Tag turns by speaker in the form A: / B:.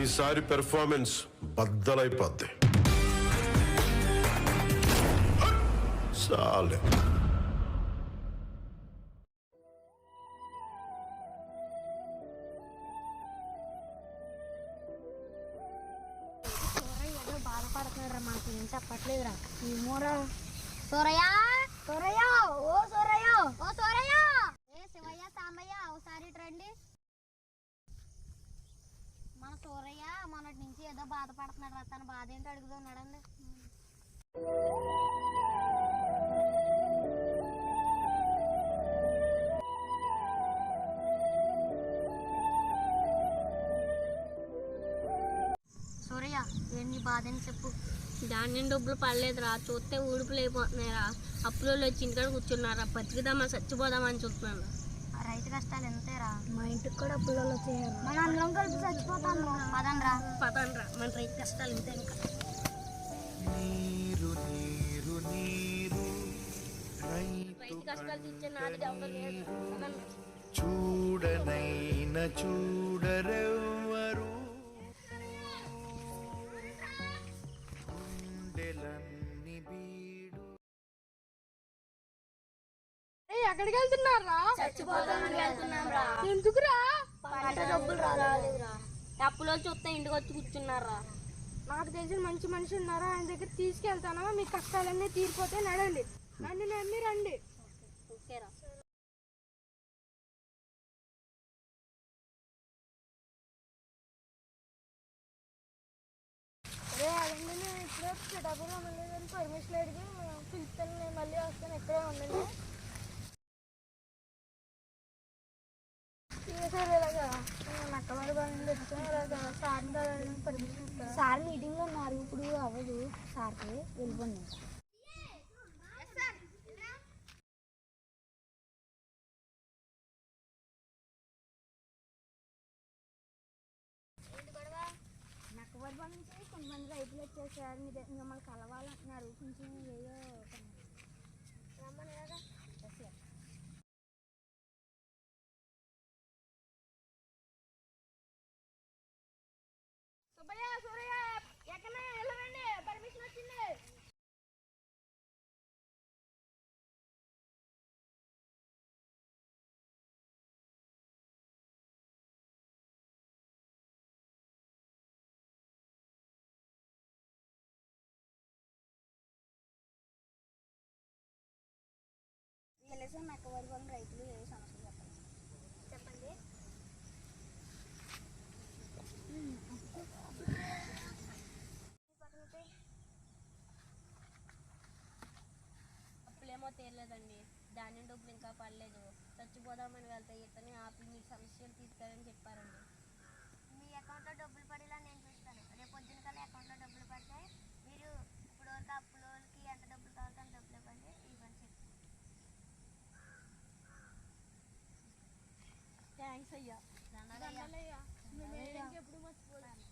A: ఈసారి పెర్ఫార్మెన్స్ బద్దలైపోద్ది. చాలే.
B: బాధపడుతున్నారా మనకి ఏం చెప్పట్లేదురా. ఏమోరా సోరయ్య! ఓ సూరయ్య! ఓ సోరయ్య! ఏ శివయ్య సాంబయ్య ఒకసారి రండి. మన సూరయ్య మొన్నటి నుంచి ఏదో బాధపడుతున్నాడు రా. తన బాధ ఏంటో అడుగుతున్నాడండి సూరయ్య ఏంటి బాధ అని చెప్పు.
C: ధాన్యం డబ్బులు పడలేదురా చూస్తే ఊడుపులు అయిపోతున్నాయిరా. అప్పులో వచ్చి ఇంటికాడ కూర్చున్నారా బతికిదామా చచ్చిపోదామని చూస్తున్నాను.
B: ఆ రైతు కష్టాలు ఎంతేరా? మా ఇంటికి కూడా వచ్చేయారు. మన అందరం కలిపి పదండ్రా.
C: పదండ్రా మన రైతు కష్టాలు ఇంతే ఇంకా.
D: నీరు నీరు నీరు
C: రైతు కష్టాలు తీర్చే నాది.
D: చూడనైన చూడరెవ్వరు
E: ఎక్కడికి వెళ్తున్నారా ఎందుకురా?
C: అప్పులో చూస్తే ఇంటికి వచ్చి కూర్చున్నారా?
E: నాకు తెలిసిన మంచి మనిషి ఉన్నారా? ఆయన దగ్గర తీసుకెళ్తాను? మీ కష్టాలన్నీ తీరిపోతే నడండి నన్ను నమ్మి రండి.
C: ఓకేరా.
E: అదండి నేను ఇప్పుడే పిఠాపురం వెళ్ళేదని పర్మిషన్ అడిగి పిలుస్తాను నేను మళ్ళీ వస్తాను. ఇక్కడే ఉండండి. సార్ మీటింగ్లో ఉన్నారు ఇప్పుడు అవ్వదు. సార్కి వెళ్ళిపోండి. కొంతమంది రైతులు వచ్చారు సార్. మీరు మిమ్మల్ని కలవాలంటున్నారు. కొంచెం
B: వెళ్ళేసి మెక్కవారి వాళ్ళ రైతులు ఏ సమస్యలు చెప్పండి చెప్పండి.
C: అప్పులేమో తీరలేదండి. ధాన్యం డబ్బులు ఇంకా పడలేదు. చచ్చిపోదామని వెళ్తే ఇతని ఆపి మీ సమస్యలు తీసుకురని చెప్పారండి.
B: దండాలయ్య.
E: ఎప్పుడు మర్చిపోతాను